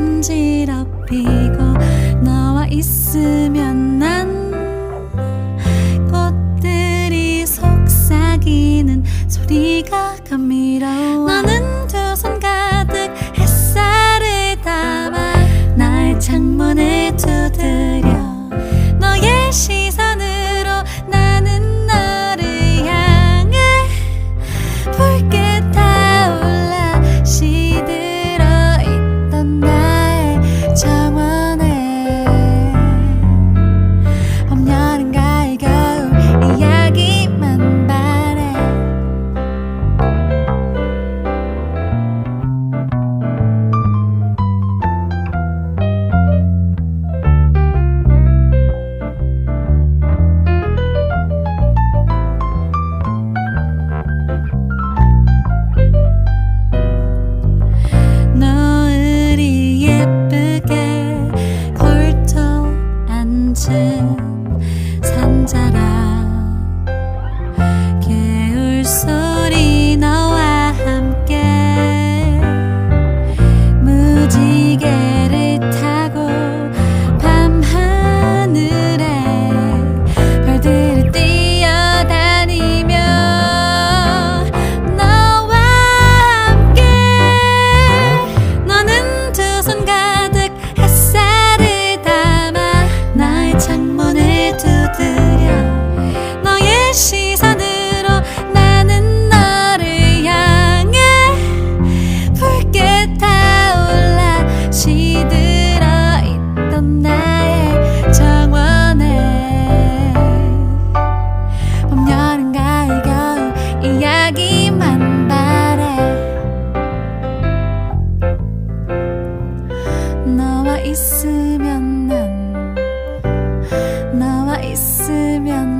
반지라 피고 나와 있으면 난 꽃들이 속삭이는 소리가 감미로워. 나는 that I 있으면 난 나와 있으면